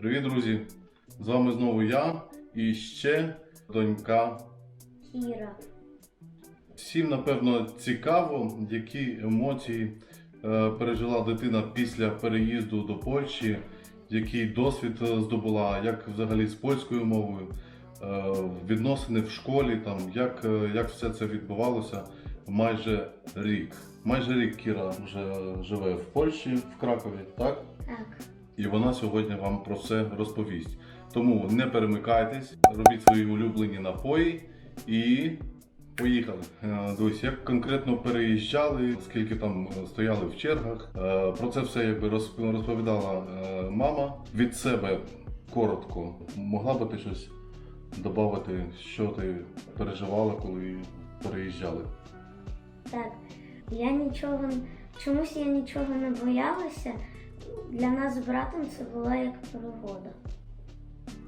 Привіт, друзі! З вами знову я і ще донька. Кіра. Всім, напевно, цікаво, які емоції е, пережила дитина після переїзду до Польщі, який досвід е, здобула, як взагалі з польською мовою, е, відносини в школі, там, як, е, як все це відбувалося майже рік. Майже рік Кіра вже живе в Польщі, в Кракові, так? Так. І вона сьогодні вам про все розповість. Тому не перемикайтесь, робіть свої улюблені напої і поїхали. Е, Дивись, як конкретно переїжджали, скільки там е, стояли в чергах. Е, Про це все якби розповідала мама. Від себе коротко. Могла би ти щось додати, що ти переживала, коли переїжджали? Так. Я нічого чомусь я нічого не боялася. Для нас з братом це була як пригода.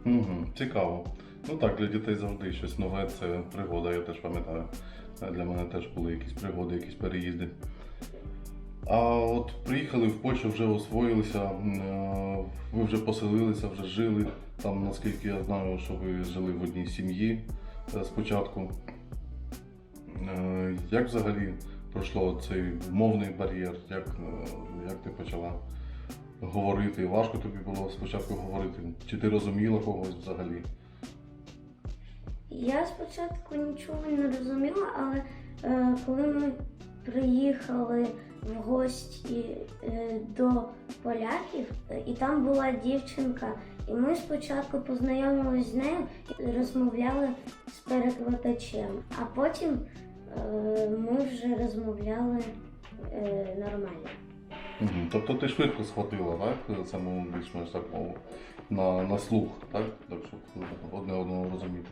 Угу, цікаво. Ну так, для дітей завжди щось нове, це пригода, я теж пам'ятаю. Е, Для мене теж були якісь пригоди, якісь переїзди. А от приїхали в Польщу, вже освоїлися, е, ви вже поселилися, вже жили. Там, наскільки я знаю, що ви жили в одній сім'ї е, спочатку. Як взагалі пройшло цей мовний бар'єр? Як, як ти почала говорити? Важко тобі було спочатку говорити? Чи ти розуміла когось взагалі? Я спочатку нічого не розуміла, але е, коли ми приїхали в гості е, до поляків, е, і там була дівчинка, і ми спочатку познайомилися з нею і розмовляли з перекладачем, а потім е, ми вже розмовляли е, нормально. Угу. Тобто ти швидко схватила, так? Саму більш-менш так мову на, на слух, так? Так, щоб одне одного розуміти.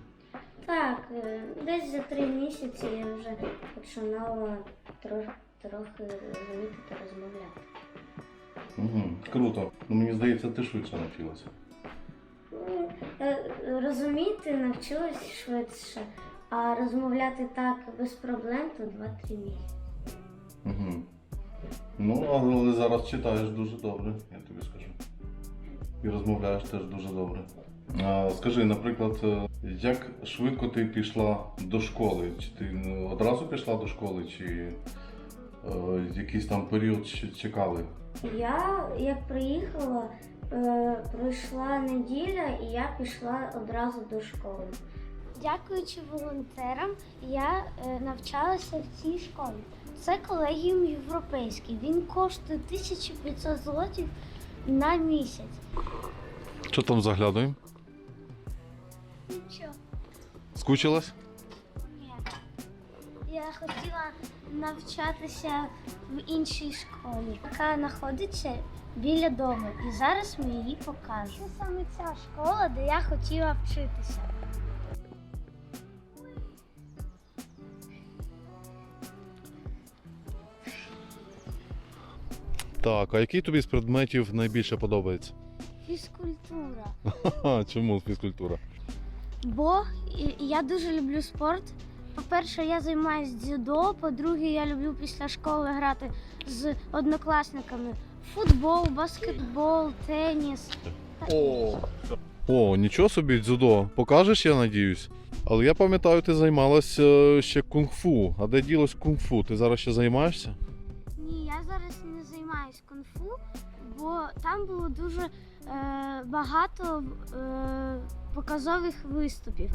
Так, е, десь за три місяці я вже починала трохи, трохи розуміти та розмовляти. Угу. Круто. Ну мені здається, ти швидше навчилася. Ну, е, Розуміти навчилась швидше, а розмовляти так без проблем то 2-3 місяці. Угу. Ну, але зараз читаєш дуже добре, я тобі скажу. І розмовляєш теж дуже добре. А, скажи, наприклад, е, як швидко ти пішла до школи? Чи ти ну, одразу пішла до школи, чи е, якийсь там період чекали? Я як приїхала, е, пройшла неділя і я пішла одразу до школи. Дякуючи волонтерам, я е, навчалася в цій школі. Це колегіум європейський. Він коштує 1500 злотів на місяць. Що там заглядуємо? Нічого. Скучилась? Ні. Я хотіла навчатися в іншій школі, яка знаходиться біля дому. І зараз ми її покажемо. Це саме ця школа, де я хотіла вчитися. Так, а який тобі з предметів найбільше подобається? Фізкультура. Чому фізкультура? Бо я дуже люблю спорт. По-перше, я займаюся дзюдо. По-друге, я люблю після школи грати з однокласниками. Футбол, баскетбол, теніс. О, О, нічого собі, дзюдо. Покажеш, я надіюсь. Але я пам'ятаю, ти займалася ще кунг-фу. А де ділось кунг-фу? Ти зараз ще займаєшся? Ні, я зараз не займаюся кунг-фу, бо там було дуже е, багато е, показових виступів.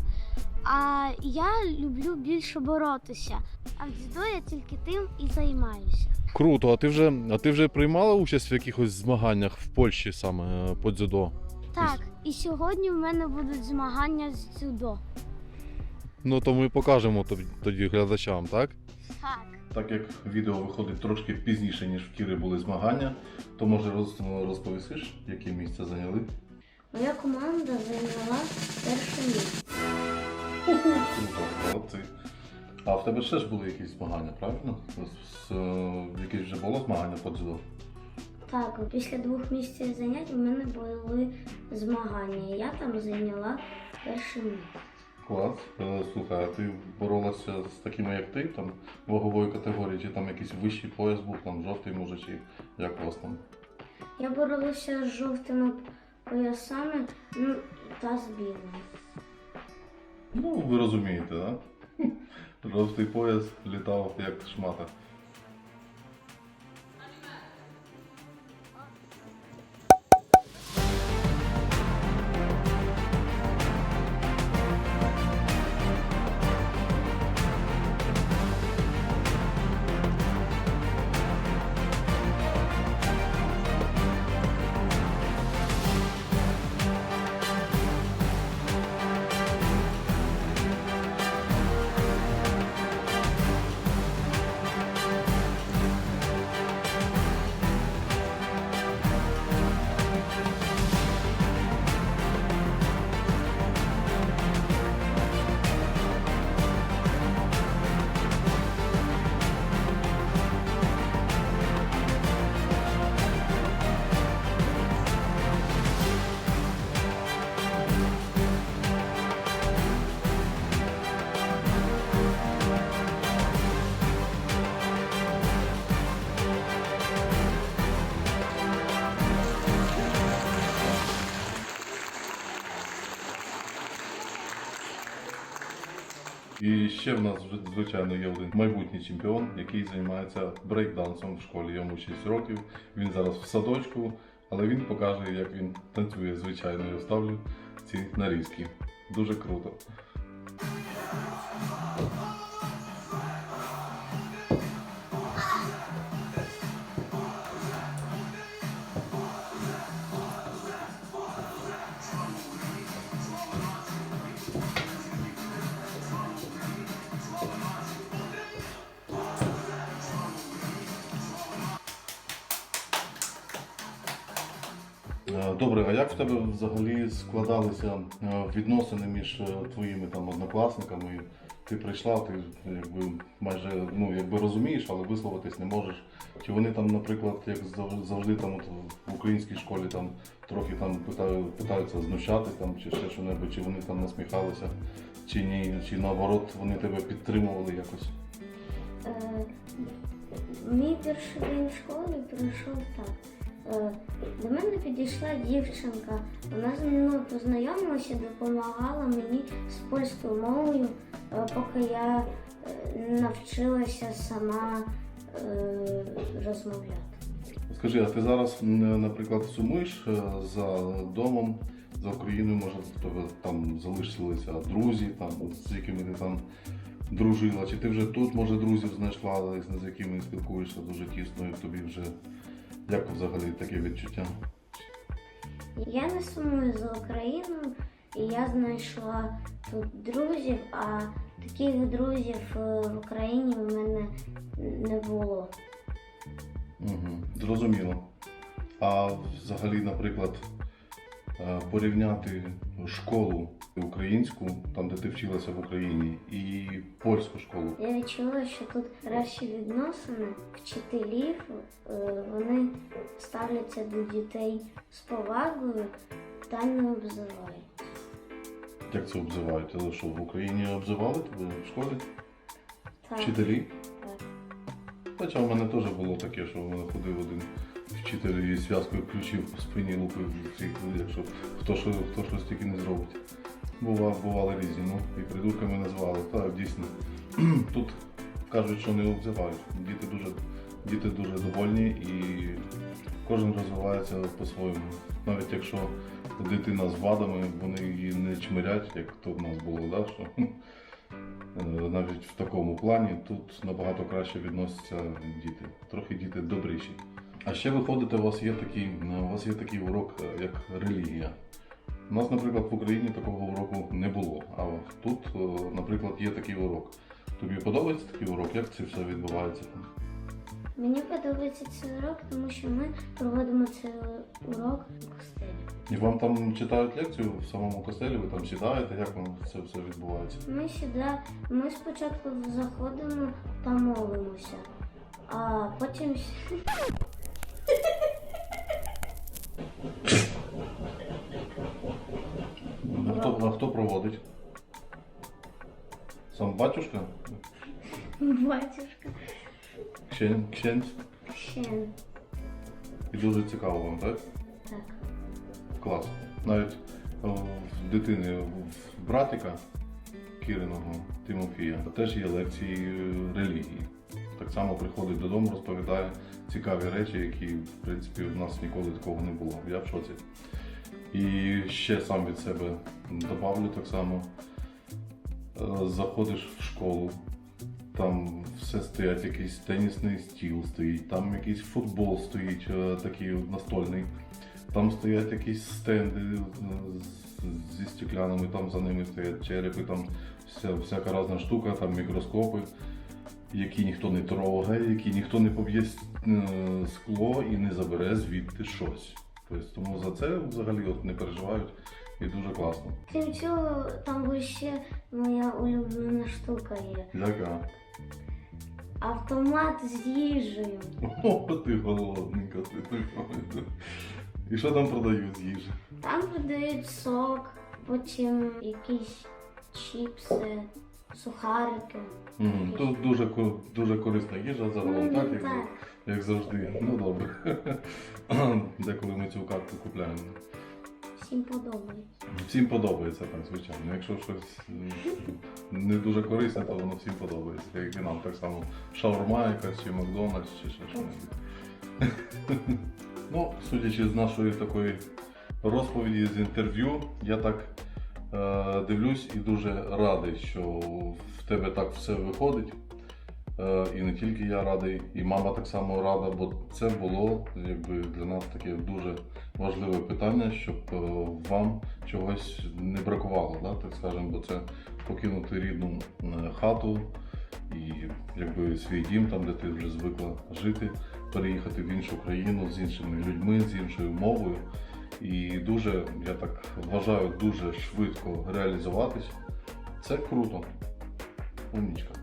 А я люблю більше боротися. А в дзюдо я тільки тим і займаюся. Круто, а ти вже, а ти вже приймала участь в якихось змаганнях в Польщі саме е, по дзюдо? Так, і сьогодні в мене будуть змагання з дзюдо. Ну то ми покажемо тоді глядачам, так? Так. Так як відео виходить трошки пізніше, ніж в Кіри були змагання, то може роз- розповісиш, яке місце зайняли? Моя команда зайняла перше місце. Молодці. А в тебе ще ж були якісь змагання, правильно? Якесь вже було змагання по дзюдо? Так, після двох місяців занять у мене були змагання. Я там зайняла перше місце. Клас. Е, Слухай, а ти боролася з такими, як ти, там вагової категорії, чи там якийсь вищий пояс був, там жовтий може, чи як у вас там? Я боролася з жовтими поясами ну, та з білими. Ну, ви розумієте, так? Да? Жовтий пояс літав як шмата. Ще в нас звичайно є один майбутній чемпіон, який займається брейкдансом в школі. Йому 6 років. Він зараз в садочку, але він покаже, як він танцює. Звичайно, я вставлю ці нарізки. Дуже круто. В тебе взагалі складалися е, відносини між е, твоїми там однокласниками? Ти прийшла, ти якби майже ну якби розумієш, але висловитись не можеш. Чи вони там, наприклад, як завжди там от в українській школі там трохи там питаю, питаються знущати там чи ще що-небудь, чи вони там насміхалися, чи ні, чи наоборот вони тебе підтримували якось? Е, мій перший день в школі пройшов так. Е, до мене підійшла дівчинка. Вона зі мною познайомилася, допомагала мені з польською мовою, е, поки я е, навчилася сама розмовляти. Скажи, а ти зараз, наприклад, сумуєш за домом, за Україною, може тебе там залишилися друзі, там, з якими ти там дружила, чи ти вже тут, може, друзів знайшла, з якими спілкуєшся дуже тісно, і тобі вже як взагалі таке відчуття? Я не сумую за Україну, і я знайшла тут друзів, а таких друзів е, в Україні в мене не було. Угу, зрозуміло. А взагалі, наприклад, порівняти школу українську, там де ти вчилася в Україні, і польську школу. Я відчула, що тут кращі відносини вчителів, е, вони ставляться до дітей з повагою та не обзивають. Як це обзивають? Але що, в Україні обзивали тебе в школі? Так, Вчителі? так. Хоча в мене теж було таке, що в мене ходив один вчитель і зв'язкою ключів по спині лупив якщо хто, що, хто щось тільки не зробить. Бува, бували різні, ну і придурками назвали. Так, дійсно. Тут кажуть, що не обзивають. Діти дуже, діти дуже довольні і кожен розвивається по-своєму. Навіть якщо дитина з вадами, вони її не чмирять, як то в нас було, да, що Е, навіть в такому плані тут набагато краще відносяться діти. Трохи діти добріші. А ще виходите, у вас є такий, е, у вас є такий урок, е, як релігія. У нас, наприклад, в Україні такого уроку не було. А тут, е, наприклад, є такий урок. Тобі подобається такий урок? Як це все відбувається? Мені подобається цей урок, тому що ми проводимо цей урок у костелі. І вам там читають лекцію в самому костелі, ви там сідаєте, як вам це все відбувається? Ми сюди, ми спочатку заходимо та молимося, а потім А хто, а хто проводить? Сам батюшка? батюшка Кщен, кщенць? ще І дуже цікаво вам, так? так. клас. Навіть о, в дитини, в братика Кириного Тимофія теж є лекції е, релігії. Так само приходить додому, розповідає цікаві речі, які, в принципі, у нас ніколи такого не було. Я в шоці. І ще сам від себе добавлю так само. Е, Заходиш в школу, там все стоять, якийсь тенісний стіл стоїть, там якийсь футбол стоїть, е, такий настольний. Там стоять якісь стенди е, зі стеклянами, там за ними стоять черепи, там вся, всяка різна штука, там мікроскопи, які ніхто не трогає, які ніхто не поб'є е, скло і не забере звідти щось. Тобто, тому за це взагалі от не переживають і дуже класно. Крім цього, там ще моя улюблена штука є. Яка? Автомат з їжею. О, ти голодненька, ти ти. І що там продають з їжі? Там продають сок, потім якісь чіпси, сухарики. Мгм, Тут дуже, ко- дуже корисна їжа загалом, так, як, так. як завжди. Ну добре. Деколи ми цю карту купляємо. Всім подобається. Всім подобається, так, звичайно. Якщо щось м, не дуже корисне, то воно всім подобається. Як і нам так само шаурма якась чи Макдональдс, чи ще щось. Ну, судячи з нашої такої розповіді з інтерв'ю, я так дивлюсь і дуже радий, що в тебе так все виходить. Е, і не тільки я радий, і мама так само рада, бо це було якби для нас таке дуже важливе питання, щоб е, вам чогось не бракувало, да, так скажемо, бо це покинути рідну е, хату і якби свій дім, там, де ти вже звикла жити, переїхати в іншу країну з іншими людьми, з іншою мовою. І дуже, я так вважаю, дуже швидко реалізуватись. Це круто. Умнічка.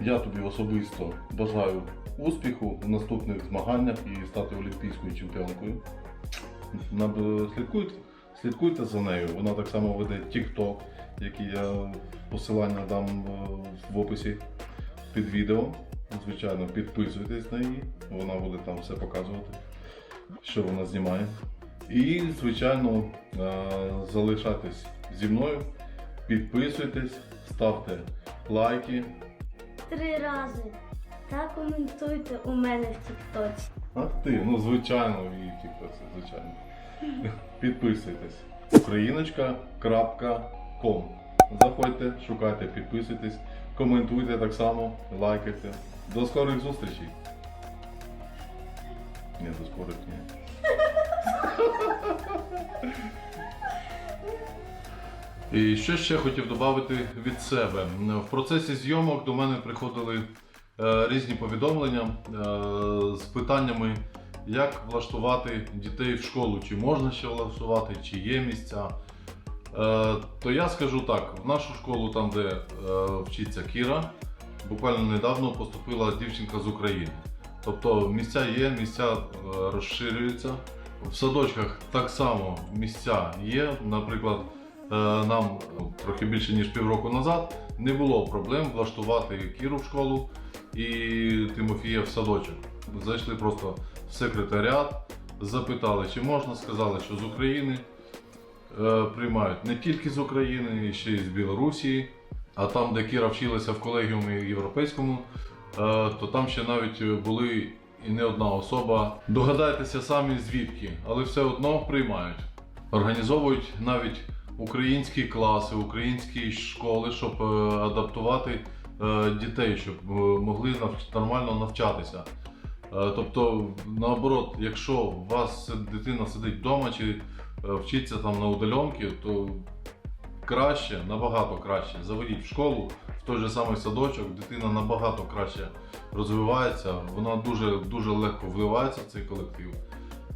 Я тобі особисто бажаю успіху в наступних змаганнях і стати олімпійською чемпіонкою. Слідкуйте, слідкуйте за нею. Вона так само веде TikTok, який я посилання дам е, в описі під відео. Звичайно, підписуйтесь на її, вона буде там все показувати, що вона знімає. І, звичайно, е, залишайтесь зі мною, підписуйтесь, ставте лайки. Три рази. Та коментуйте у мене в Тіктоці. Ах ти, ну звичайно, і тіктоці, звичайно. Підписуйтесь. Україночка.ком Заходьте, шукайте, підписуйтесь, коментуйте так само, лайкайте. До скорих зустрічей. Ні, до скорих ні. І що ще хотів додати від себе. В процесі зйомок до мене приходили е, різні повідомлення е, з питаннями, як влаштувати дітей в школу, чи можна ще влаштувати, чи є місця. Е, то я скажу так: в нашу школу, там, де вчиться Кіра, буквально недавно поступила дівчинка з України. Тобто місця є, місця е, розширюються. В садочках так само місця є. Наприклад, е, нам трохи більше ніж півроку назад не було проблем влаштувати Кіру в школу і Тимофія в садочок. Зайшли просто в секретаріат, запитали, чи можна, сказали, що з України. Е, Приймають не тільки з України, ще й з Білорусі. А там, де Кіра вчилася в колегіумі європейському, то там ще навіть були і не одна особа. Догадайтеся самі звідки, але все одно приймають. Організовують навіть українські класи, українські школи, щоб е, адаптувати е, дітей, щоб е, могли нормально навчатися. Е, Тобто, наоборот, якщо у вас дитина сидить вдома чи е, вчиться там на удаленці, то краще, набагато краще. Заведіть в школу, в той же самий садочок, дитина набагато краще розвивається, вона дуже, дуже легко вливається в цей колектив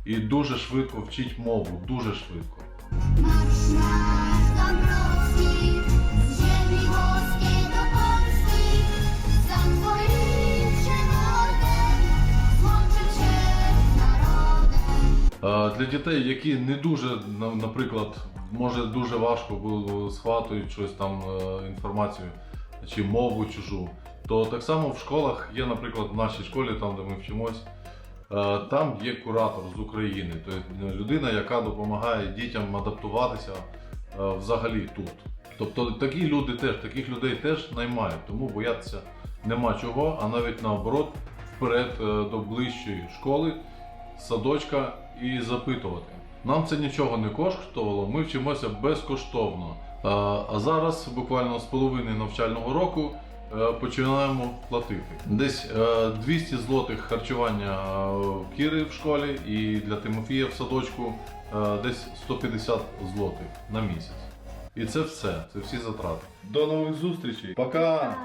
і дуже швидко вчить мову, дуже швидко. Для дітей, які не дуже, наприклад, може дуже важко схватують щось там е, інформацію чи мову чужу, то так само в школах є, наприклад, в нашій школі, там де ми вчимось, Е, Там є куратор з України, тобто людина, яка допомагає дітям адаптуватися е, взагалі тут. Тобто такі люди теж, таких людей теж наймають, тому боятися нема чого, а навіть наоборот, вперед до ближчої школи, садочка і запитувати. Нам це нічого не коштувало, ми вчимося безкоштовно. Е, А зараз, буквально з половини навчального року, е, починаємо платити. Десь е, 200 злотих харчування е, Кіри в школі і для Тимофія в садочку е, десь 150 злотих на місяць. І це все, це всі затрати. До нових зустрічей. Пока!